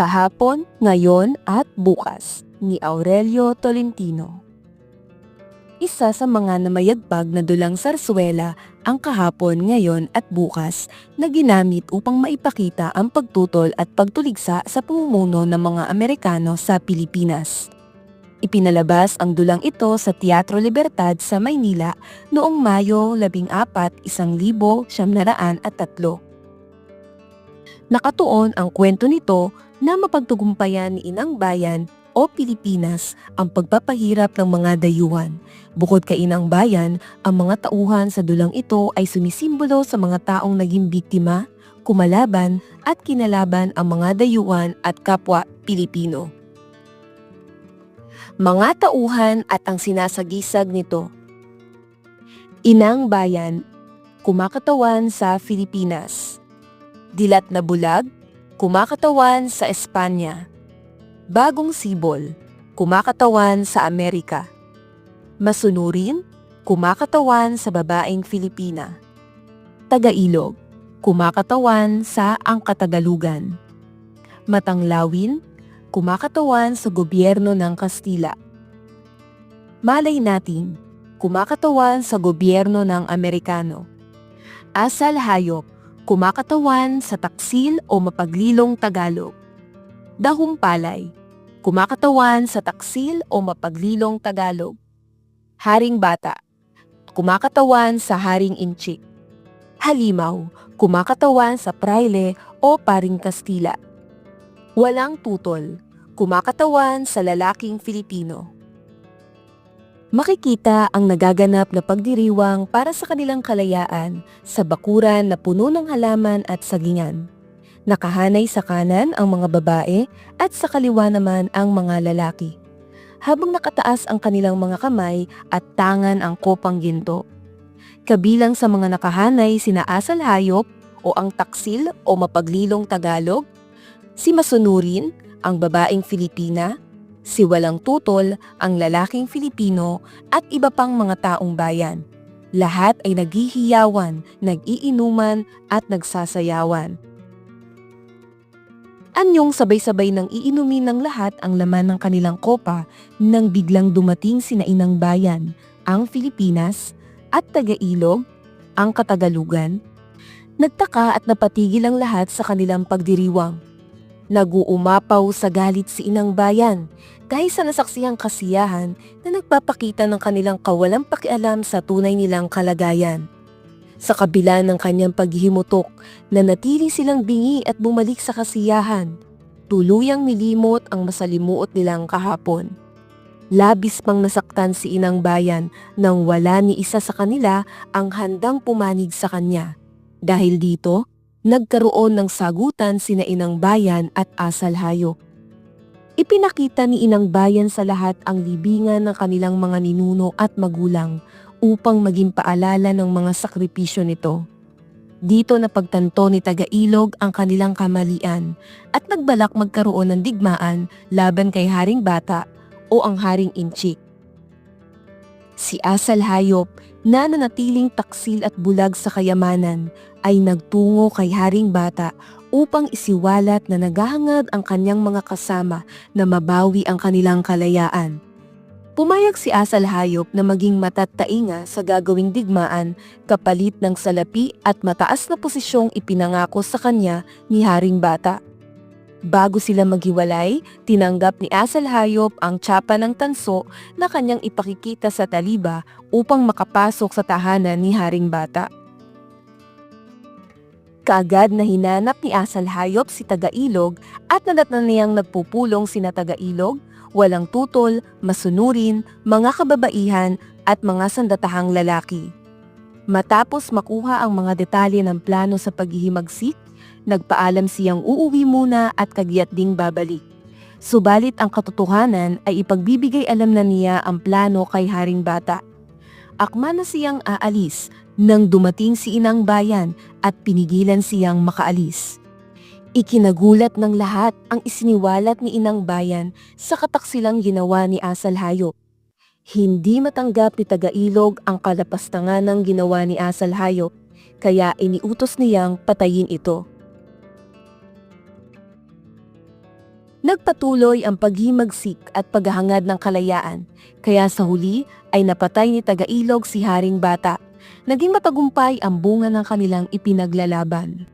Kahapon, ngayon at bukas ni Aurelio Tolentino. Isa sa mga namayagpag na dulang sarswela ang kahapon, ngayon at bukas na ginamit upang maipakita ang pagtutol at pagtuligsa sa pamumuno ng mga Amerikano sa Pilipinas. Ipinalabas ang dulang ito sa Teatro Libertad sa Maynila noong Mayo 14, 1903. Nakatuon ang kwento nito na mapagtugumpayan ni Inang Bayan o Pilipinas ang pagpapahirap ng mga dayuhan. Bukod kay Inang Bayan, ang mga tauhan sa dulang ito ay sumisimbolo sa mga taong naging biktima, kumalaban at kinalaban ang mga dayuhan at kapwa Pilipino. Mga tauhan at ang sinasagisag nito. Inang Bayan, kumakatawan sa Pilipinas. Dilat na bulag, kumakatawan sa Espanya. Bagong Sibol, kumakatawan sa Amerika. Masunurin, kumakatawan sa babaeng Filipina. Tagailog, kumakatawan sa Angkatagalugan. Matanglawin, kumakatawan sa gobyerno ng Kastila. Malay natin, kumakatawan sa gobyerno ng Amerikano. Asal hayop, kumakatawan sa taksil o mapaglilong Tagalog. Dahong palay, kumakatawan sa taksil o mapaglilong Tagalog. Haring bata, kumakatawan sa haring inchik. Halimaw, kumakatawan sa praile o paring Kastila. Walang tutol, kumakatawan sa lalaking Filipino. Makikita ang nagaganap na pagdiriwang para sa kanilang kalayaan sa bakuran na puno ng halaman at sagingan. Nakahanay sa kanan ang mga babae at sa kaliwa naman ang mga lalaki. Habang nakataas ang kanilang mga kamay at tangan ang kopang ginto. Kabilang sa mga nakahanay sina asal hayop o ang taksil o mapaglilong Tagalog, si masunurin, ang babaeng Filipina, si walang tutol, ang lalaking Filipino at iba pang mga taong bayan. Lahat ay naghihiyawan, nag-iinuman at nagsasayawan. Anyong sabay-sabay nang iinumin ng lahat ang laman ng kanilang kopa nang biglang dumating sina inang bayan, ang Pilipinas, at taga-ilog, ang Katagalugan. Nagtaka at napatigil ang lahat sa kanilang pagdiriwang. Naguumapaw sa galit si inang bayan dahil sa nasaksihang kasiyahan na nagpapakita ng kanilang kawalang pakialam sa tunay nilang kalagayan. Sa kabila ng kanyang paghihimutok, nanatili silang bingi at bumalik sa kasiyahan. Tuluyang nilimot ang masalimuot nilang kahapon. Labis pang nasaktan si inang bayan nang wala ni isa sa kanila ang handang pumanig sa kanya. Dahil dito, nagkaroon ng sagutan sina inang bayan at asal hayop. Ipinakita ni inang bayan sa lahat ang libingan ng kanilang mga ninuno at magulang upang maging paalala ng mga sakripisyo nito. Dito napagtanto ni Tagailog ang kanilang kamalian at nagbalak magkaroon ng digmaan laban kay Haring Bata o ang Haring Inchik. Si Asal Hayop na nanatiling taksil at bulag sa kayamanan ay nagtungo kay Haring Bata upang isiwalat na naghahangad ang kanyang mga kasama na mabawi ang kanilang kalayaan. Pumayag si Asal Hayop na maging matatainga sa gagawing digmaan kapalit ng salapi at mataas na posisyong ipinangako sa kanya ni Haring Bata. Bago sila maghiwalay, tinanggap ni Asal Hayop ang tsapa ng tanso na kanyang ipakikita sa taliba upang makapasok sa tahanan ni Haring Bata. Kaagad na hinanap ni Asal Hayop si Tagailog at nadatnan niyang nagpupulong sina Tagailog, walang tutol, masunurin, mga kababaihan at mga sandatahang lalaki. Matapos makuha ang mga detalye ng plano sa paghihimagsik, nagpaalam siyang uuwi muna at kagiyat ding babalik. Subalit ang katotohanan ay ipagbibigay alam na niya ang plano kay Haring Bata. Akma na siyang aalis nang dumating si Inang Bayan at pinigilan siyang makaalis. Ikinagulat ng lahat ang isiniwalat ni Inang Bayan sa kataksilang ginawa ni Asal Hayop. Hindi matanggap ni Tagailog ang kalapastangan ng ginawa ni Asal Hayop, kaya iniutos niyang patayin ito. Nagpatuloy ang paghimagsik at paghahangad ng kalayaan, kaya sa huli ay napatay ni Tagailog si Haring Bata. Naging matagumpay ang bunga ng kanilang ipinaglalaban.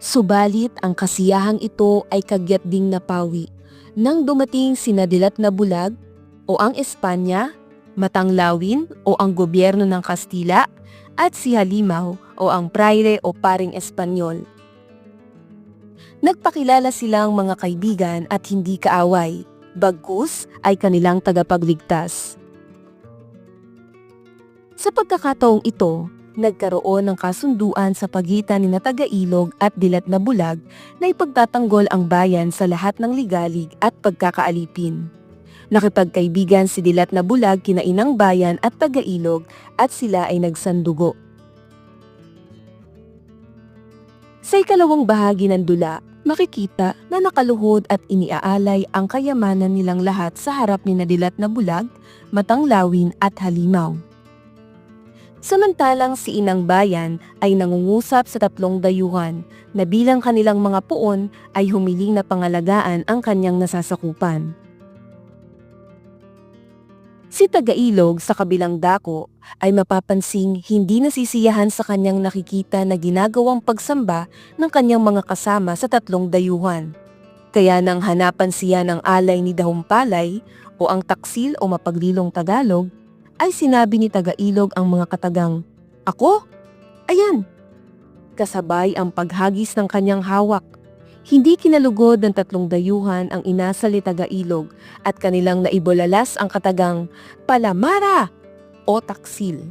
Subalit ang kasiyahang ito ay kagyat ding napawi nang dumating si Nadilat na Bulag o ang Espanya, Matanglawin o ang gobyerno ng Kastila at si Halimaw o ang Praire o Paring Espanyol. Nagpakilala silang mga kaibigan at hindi kaaway, bagkus ay kanilang tagapagligtas. Sa pagkakataong ito, nagkaroon ng kasunduan sa pagitan ni Natagailog at Dilat na Bulag na ipagtatanggol ang bayan sa lahat ng ligalig at pagkakaalipin. Nakipagkaibigan si Dilat na Bulag kina Inang Bayan at Tagailog at sila ay nagsandugo. Sa ikalawang bahagi ng dula, makikita na nakaluhod at iniaalay ang kayamanan nilang lahat sa harap ni Nadilat na Bulag, Matanglawin at Halimaw. Samantalang si Inang Bayan ay nangungusap sa tatlong dayuhan na bilang kanilang mga puon ay humiling na pangalagaan ang kanyang nasasakupan. Si Tagailog sa kabilang dako ay mapapansing hindi nasisiyahan sa kanyang nakikita na ginagawang pagsamba ng kanyang mga kasama sa tatlong dayuhan. Kaya nang hanapan siya ng alay ni Dahumpalay o ang taksil o mapaglilong Tagalog, ay sinabi ni Tagailog ang mga katagang, Ako? Ayan! Kasabay ang paghagis ng kanyang hawak. Hindi kinalugod ng tatlong dayuhan ang inasal ni Tagailog at kanilang naibolalas ang katagang Palamara o Taksil.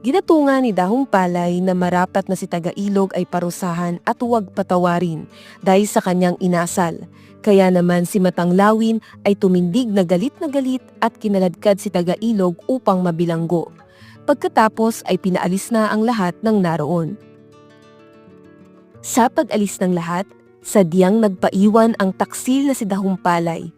Ginatunga ni Dahong Palay na marapat na si Tagailog ay parusahan at huwag patawarin dahil sa kanyang inasal. Kaya naman si Matanglawin ay tumindig na galit na galit at kinaladkad si Tagailog upang mabilanggo. Pagkatapos ay pinaalis na ang lahat ng naroon. Sa pag-alis ng lahat, sadyang nagpaiwan ang taksil na si Dahumpalay.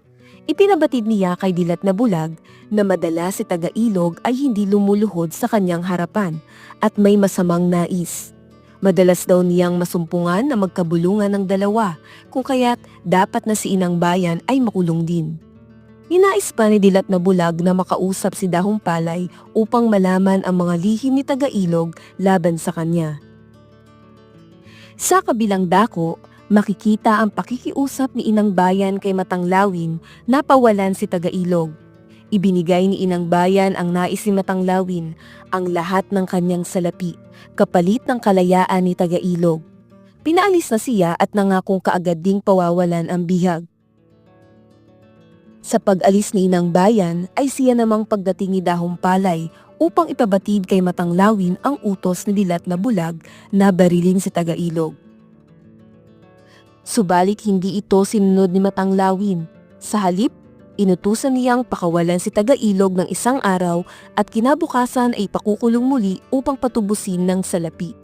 Ipinabatid niya kay Dilat na Bulag na madala si Tagailog ay hindi lumuluhod sa kanyang harapan at may masamang nais. Madalas daw niyang masumpungan na magkabulungan ng dalawa kung kaya't dapat na si Inang Bayan ay makulong din. Ninais pa ni Dilat na Bulag na makausap si Dahumpalay upang malaman ang mga lihim ni Tagailog laban sa kanya. Sa kabilang dako, makikita ang pakikiusap ni Inang Bayan kay Matanglawin na pawalan si Tagailog. Ibinigay ni Inang Bayan ang nais ni Matanglawin, ang lahat ng kanyang salapi, kapalit ng kalayaan ni Tagailog. Pinaalis na siya at nangakong kaagad ding pawawalan ang bihag. Sa pag-alis ni Inang Bayan ay siya namang pagdating ni Dahong Palay upang ipabatid kay Matanglawin ang utos ni Dilat na Bulag na barilin si Tagailog. Subalit hindi ito sinunod ni Matanglawin. Sa halip, inutusan niyang pakawalan si Tagailog ng isang araw at kinabukasan ay pakukulong muli upang patubusin ng salapi.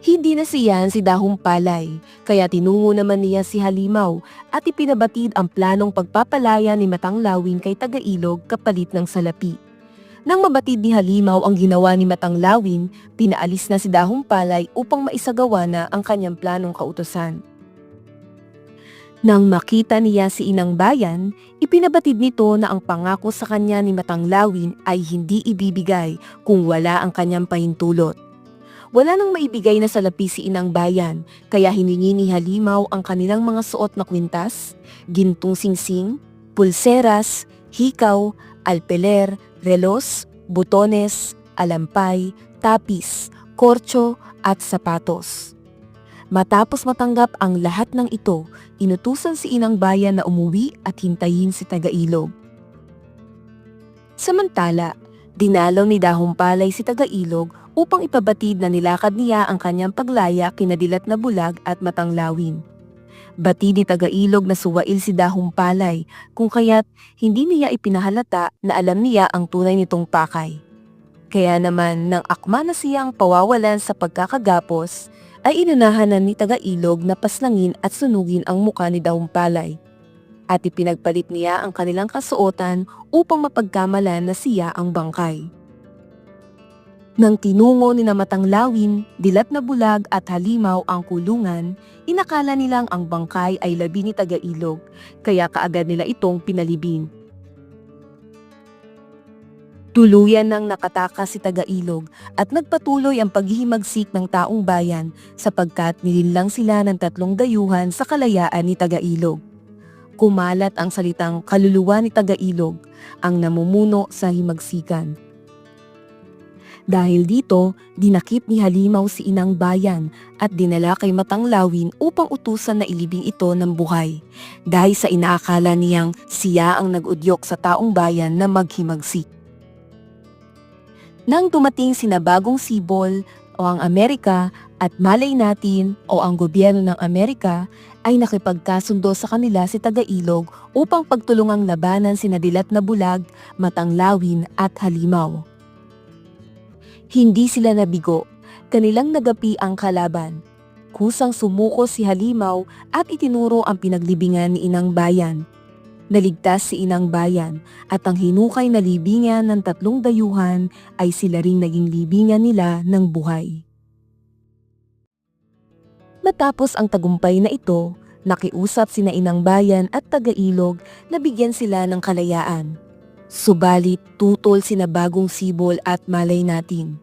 Hindi na siyan si Dahong Palay, kaya tinungo naman niya si Halimaw at ipinabatid ang planong pagpapalaya ni Matanglawin kay Tagailog kapalit ng salapi. Nang mabatid ni Halimaw ang ginawa ni Matanglawin, pinaalis na si Dahong Palay upang maisagawa na ang kanyang planong kautosan. Nang makita niya si Inang Bayan, ipinabatid nito na ang pangako sa kanya ni Matanglawin ay hindi ibibigay kung wala ang kanyang pahintulot. Wala nang maibigay na salapi si Inang Bayan, kaya hiningi ni Halimaw ang kanilang mga suot na kwintas, gintong singsing, pulseras, hikaw, alpeler, relos, butones, alampay, tapis, korcho at sapatos. Matapos matanggap ang lahat ng ito, inutusan si Inang Bayan na umuwi at hintayin si Tagailog. Samantala, dinalaw ni Dahong Palay si Tagailog upang ipabatid na nilakad niya ang kanyang paglaya kinadilat na bulag at matanglawin. Batid ni Tagailog na suwail si Dahong Palay kung kaya't hindi niya ipinahalata na alam niya ang tunay nitong pakay. Kaya naman nang akma na siyang pawawalan sa pagkakagapos, ay inunahan na ni Tagailog na paslangin at sunugin ang muka ni Dahong Palay. At ipinagpalit niya ang kanilang kasuotan upang mapagkamalan na siya ang bangkay. Nang tinungo ni na Matanglawin, Dilat na Bulag at Halimaw ang kulungan, inakala nilang ang bangkay ay labi ni Tagailog, kaya kaagad nila itong pinalibing. Tuluyan nang nakatakas si Tagailog at nagpatuloy ang paghihimagsik ng taong bayan sapagkat nilinlang sila ng tatlong dayuhan sa kalayaan ni Tagailog. Kumalat ang salitang kaluluwa ni Tagailog, ang namumuno sa himagsikan. Dahil dito, dinakip ni Halimaw si Inang Bayan at dinala kay Matanglawin upang utusan na ilibing ito ng buhay dahil sa inaakala niyang siya ang nag-udyok sa taong bayan na maghimagsik. Nang dumating sina Bagong Sibol o ang Amerika at malay natin o ang gobyerno ng Amerika ay nakipagkasundo sa kanila si Tagailog upang pagtulungang labanan sina Dilat na Bulag, Matanglawin at Halimaw. Hindi sila nabigo, kanilang nagapi ang kalaban. Kusang sumuko si Halimaw at itinuro ang pinaglibingan ni Inang Bayan. Naligtas si Inang Bayan at ang hinukay na libingan ng tatlong dayuhan ay sila ring naging libingan nila ng buhay. Matapos ang tagumpay na ito, nakiusap sina Inang Bayan at Tagailog na bigyan sila ng kalayaan. Subalit tutol sina Bagong Sibol at Malay Natin.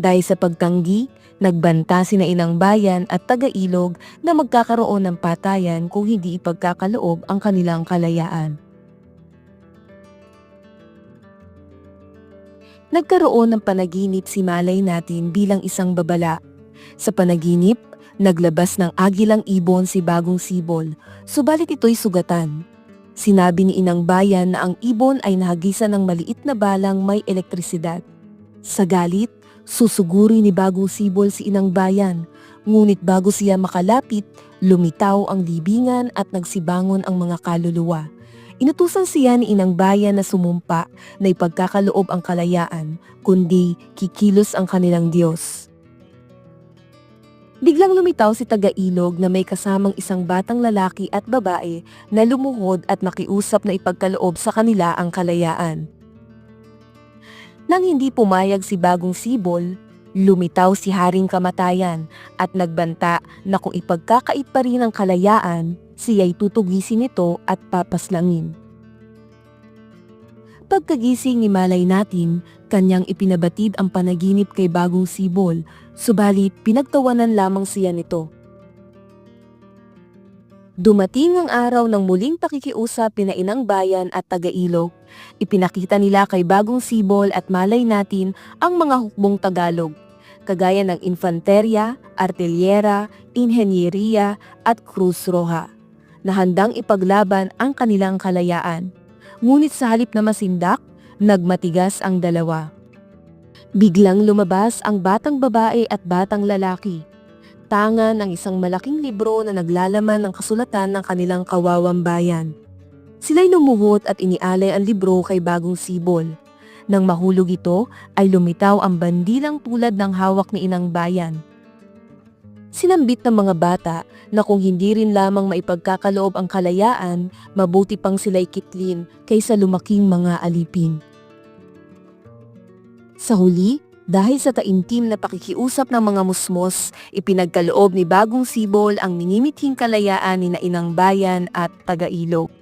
Dahil sa pagtanggi, nagbanta sina Inang Bayan at Tagailog na magkakaroon ng patayan kung hindi ipagkakaloob ang kanilang kalayaan. Nagkaroon ng panaginip si Malay Natin bilang isang babala. Sa panaginip, naglabas ng agilang ibon si Bagong Sibol, subalit ito'y sugatan. Sinabi ni Inang Bayan na ang ibon ay nahagisan ng maliit na balang may elektrisidad. Sa galit, susuguri ni Bagong Sibol si Inang Bayan, ngunit bago siya makalapit, lumitaw ang libingan at nagsibangon ang mga kaluluwa. Inutusan siya ni Inang Bayan na sumumpa na ipagkakaloob ang kalayaan, kundi kikilos ang kanilang Diyos. Biglang lumitaw si Tagailog na may kasamang isang batang lalaki at babae na lumuhod at nakiusap na ipagkaloob sa kanila ang kalayaan. Nang hindi pumayag si Bagong Sibol, lumitaw si Haring Kamatayan at nagbanta na kung ipagkakait pa rin ang kalayaan, siya'y tutugisin nito at papaslangin. Pagkagising ni Malay natin, kanyang ipinabatid ang panaginip kay Bagong Sibol, subalit pinagtawanan lamang siya nito. Dumating ang araw ng muling pakikiusap pina Inang Bayan at Tagailog. Ipinakita nila kay Bagong Sibol at Malay natin ang mga hukbong Tagalog, kagaya ng infanterya, artilyera, inhenyeriya at Cruz Roja, na handang ipaglaban ang kanilang kalayaan. Ngunit sa halip na masindak, nagmatigas ang dalawa. Biglang lumabas ang batang babae at batang lalaki. Tanga ng isang malaking libro na naglalaman ng kasulatan ng kanilang kawawang bayan. Sila'y lumuhot at inialay ang libro kay Bagong Sibol. Nang mahulog ito, ay lumitaw ang bandilang tulad ng hawak ni Inang Bayan. Sinambit ng mga bata na kung hindi rin lamang maipagkakaloob ang kalayaan, mabuti pang sila'y kitlin kaysa lumaking mga alipin. Sa huli, dahil sa taimtim na pakikiusap ng mga musmos, ipinagkaloob ni Bagong Sibol ang minimithing kalayaan ni na Inang Bayan at Tagailog.